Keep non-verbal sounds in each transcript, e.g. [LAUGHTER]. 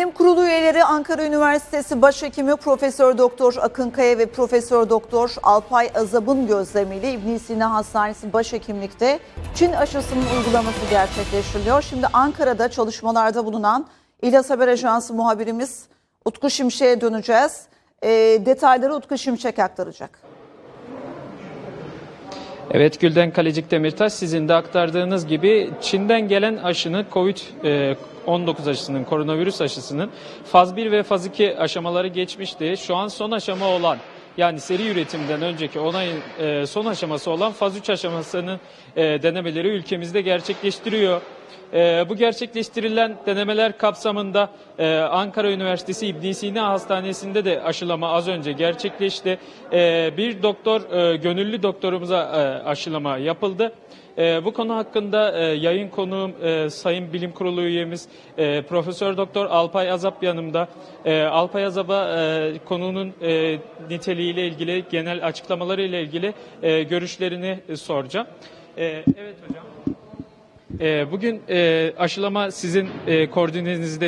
Bilim Kurulu üyeleri Ankara Üniversitesi Başhekimi Profesör Doktor Akın Kaya ve Profesör Doktor Alpay Azab'ın gözlemiyle İbn Sina Hastanesi Başhekimlikte Çin aşısının uygulaması gerçekleştiriliyor. Şimdi Ankara'da çalışmalarda bulunan İlyas Haber Ajansı muhabirimiz Utku Şimşek'e döneceğiz. E, detayları Utku Şimşek aktaracak. Evet Gülden Kalecik Demirtaş sizin de aktardığınız gibi Çin'den gelen aşının Covid-19 aşısının, koronavirüs aşısının faz 1 ve faz 2 aşamaları geçmişti. Şu an son aşama olan yani seri üretimden önceki onayın e, son aşaması olan faz 3 aşamasının e, denemeleri ülkemizde gerçekleştiriyor. E, bu gerçekleştirilen denemeler kapsamında e, Ankara Üniversitesi İbn Sina Hastanesi'nde de aşılama az önce gerçekleşti. E, bir doktor, e, gönüllü doktorumuza e, aşılama yapıldı. E, bu konu hakkında e, yayın konuğum e, Sayın Bilim Kurulu üyemiz e, Profesör Doktor Alpay Azap yanımda. E, Alpay Azap'a e, konunun e, niteliğiyle ilgili, genel açıklamaları ile ilgili e, görüşlerini e, soracağım. E, evet hocam. Ee, Bugün e, aşılama sizin e,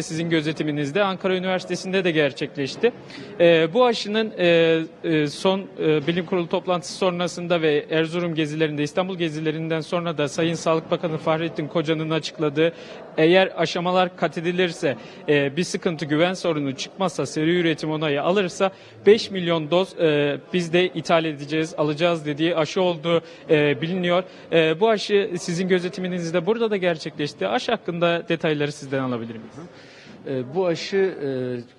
sizin gözetiminizde Ankara Üniversitesi'nde de gerçekleşti. E, bu aşının e, e, son bilim kurulu toplantısı sonrasında ve Erzurum gezilerinde, İstanbul gezilerinden sonra da Sayın Sağlık Bakanı Fahrettin Koca'nın açıkladığı eğer aşamalar kat edilirse bir sıkıntı güven sorunu çıkmazsa seri üretim onayı alırsa 5 milyon doz biz de ithal edeceğiz, alacağız dediği aşı olduğu biliniyor. Bu aşı sizin gözetiminizde burada da gerçekleşti. Aşı hakkında detayları sizden alabilir miyiz? E, Bu aşı e,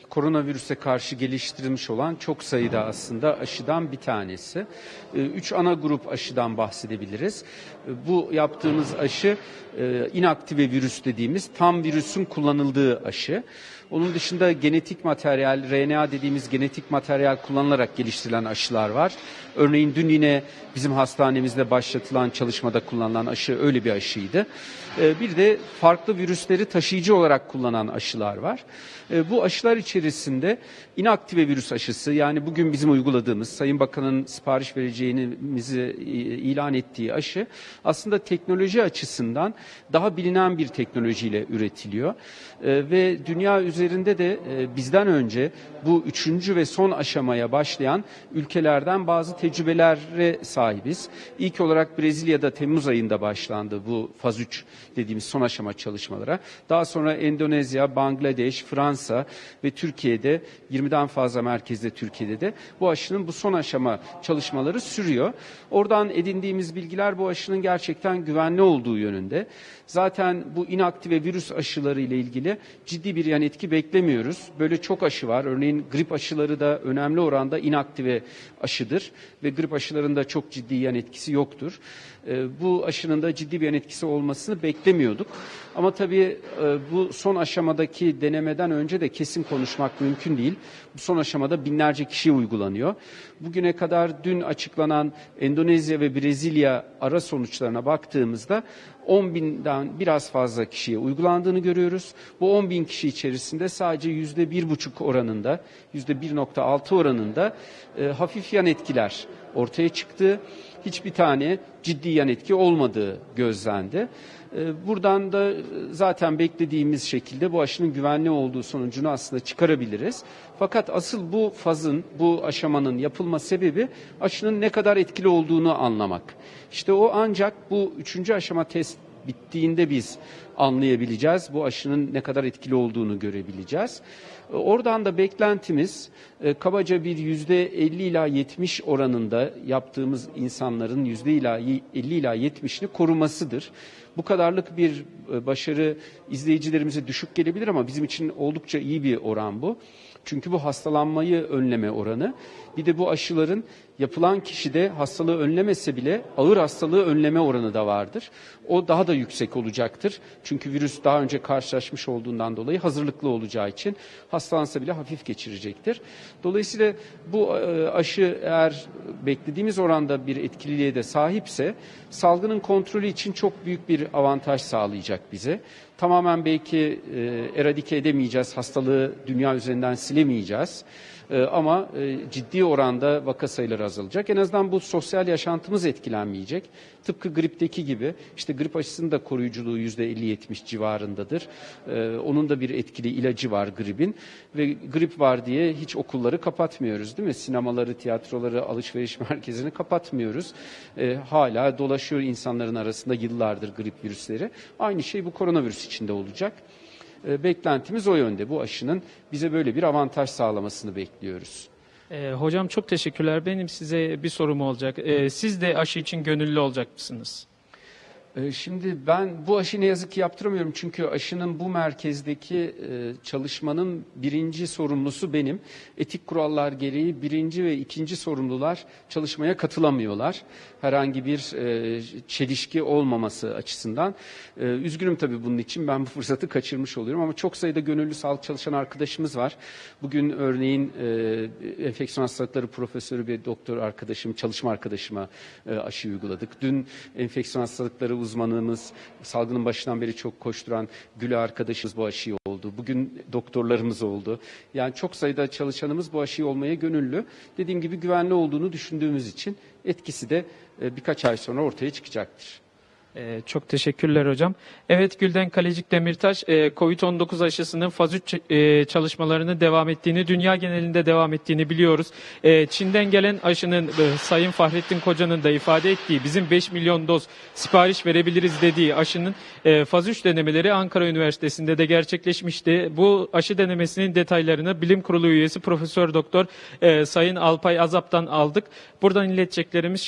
koronavirüse karşı geliştirilmiş olan çok sayıda aslında aşıdan bir tanesi. E, Üç ana grup aşıdan bahsedebiliriz. Bu yaptığımız aşı inaktive virüs dediğimiz tam virüsün kullanıldığı aşı. Onun dışında genetik materyal, RNA dediğimiz genetik materyal kullanılarak geliştirilen aşılar var. Örneğin dün yine bizim hastanemizde başlatılan çalışmada kullanılan aşı öyle bir aşıydı. Bir de farklı virüsleri taşıyıcı olarak kullanan aşılar var. Ee, Bu aşılar içerisinde inaktive virüs aşısı yani bugün bizim uyguladığımız Sayın Bakan'ın sipariş vereceğimizi e, ilan ettiği aşı aslında teknoloji açısından daha bilinen bir teknolojiyle üretiliyor. Ee, Ve dünya üzerinde de e, bizden önce bu üçüncü ve son aşamaya başlayan ülkelerden bazı tecrübelere sahibiz. İlk olarak Brezilya'da Temmuz ayında başlandı bu faz 3 dediğimiz son aşama çalışmalara. Daha sonra Endonezya, Bangladeş, Fransa ve Türkiye'de 20'den fazla merkezde Türkiye'de de bu aşının bu son aşama çalışmaları sürüyor. Oradan edindiğimiz bilgiler bu aşının gerçekten güvenli olduğu yönünde. Zaten bu inaktive virüs aşıları ile ilgili ciddi bir yan etki beklemiyoruz. Böyle çok aşı var. Örneğin grip aşıları da önemli oranda inaktive aşıdır ve grip aşılarında çok ciddi yan etkisi yoktur. Ee, Bu aşının da ciddi bir yan etkisi olmasını beklemiyorduk. Ama tabii e, bu son aşamadaki denemeden önce de kesin konuşmak mümkün değil. Bu son aşamada binlerce kişiye uygulanıyor. Bugüne kadar dün açıklanan Endonezya ve Brezilya ara sonuçlarına baktığımızda 10 binden biraz fazla kişiye uygulandığını görüyoruz. Bu 10 bin kişi içerisinde sadece yüzde bir buçuk oranında, yüzde 1.6 oranında e, hafif yan etkiler ortaya çıktı. Hiçbir tane ciddi yan etki olmadığı gözlendi. E, Buradan da e, zaten beklediğimiz şekilde bu aşının güvenli olduğu sonucunu aslında çıkarabiliriz. Fakat asıl bu fazın, bu aşamanın yapılma sebebi aşının ne kadar etkili olduğunu anlamak. İşte o ancak bu üçüncü aşama test bittiğinde biz anlayabileceğiz. Bu aşının ne kadar etkili olduğunu görebileceğiz. E, Oradan da beklentimiz e, kabaca bir yüzde 50 ila 70 oranında yaptığımız insanların yüzde ila 50 ila 70'ini korumasıdır. Bu kadarlık bir e, başarı izleyicilerimize düşük gelebilir ama bizim için oldukça iyi bir oran bu. Çünkü bu hastalanmayı önleme oranı. Bir de bu aşıların yapılan kişide hastalığı önlemese bile ağır hastalığı önleme oranı da vardır. O daha da yüksek olacaktır. Çünkü virüs daha önce karşılaşmış olduğundan dolayı hazırlıklı olacağı için hastalansa bile hafif geçirecektir. Dolayısıyla bu e, aşı eğer beklediğimiz oranda bir etkililiğe de sahipse salgının kontrolü için çok büyük bir avantaj sağlayacak bize. Tamamen belki e, eradike edemeyeceğiz, hastalığı dünya üzerinden silemeyeceğiz. E, ama e, ciddi oranda vaka sayıları azalacak. En azından bu sosyal yaşantımız etkilenmeyecek. Tıpkı gripteki gibi işte grip aşısının da koruyuculuğu %50-70 civarındadır. E, onun da bir etkili ilacı var gripin ve grip var diye hiç okulları kapatmıyoruz değil mi? Sinemaları, tiyatroları, alışveriş [LAUGHS] merkezini kapatmıyoruz. E, hala dolaşıyor insanların arasında yıllardır grip virüsleri. Aynı şey bu koronavirüs içinde olacak. E, beklentimiz o yönde. Bu aşının bize böyle bir avantaj sağlamasını bekliyoruz. E, hocam çok teşekkürler. Benim size bir sorum olacak. E, siz de aşı için gönüllü olacak mısınız? E, Şimdi ben bu aşı ne yazık ki yaptıramıyorum çünkü aşının bu merkezdeki e, çalışmanın birinci sorumlusu benim. Etik kurallar gereği birinci ve ikinci sorumlular çalışmaya katılamıyorlar. Herhangi bir e, çelişki olmaması açısından. E, Üzgünüm tabii bunun için ben bu fırsatı kaçırmış oluyorum ama çok sayıda gönüllü sağlık çalışan arkadaşımız var. Bugün örneğin enfeksiyon hastalıkları profesörü bir doktor arkadaşım, çalışma arkadaşıma aşı uyguladık. Dün enfeksiyon hastalıkları uzmanımız, salgının başından beri çok koşturan Gül'e arkadaşımız bu aşıyı oldu. Bugün doktorlarımız oldu. Yani çok sayıda çalışanımız bu aşıyı olmaya gönüllü. Dediğim gibi güvenli olduğunu düşündüğümüz için etkisi de e, birkaç ay sonra ortaya çıkacaktır. Ee, çok teşekkürler hocam. Evet Gülden Kalecik Demirtaş, e, COVID-19 aşısının faz 3 e, çalışmalarının devam ettiğini, dünya genelinde devam ettiğini biliyoruz. E, Çin'den gelen aşının e, Sayın Fahrettin Koca'nın da ifade ettiği bizim 5 milyon doz sipariş verebiliriz dediği aşının e, faz 3 denemeleri Ankara Üniversitesi'nde de gerçekleşmişti. Bu aşı denemesinin detaylarını Bilim Kurulu üyesi Profesör Doktor e, Sayın Alpay Azap'tan aldık. Buradan ileteceklerimiz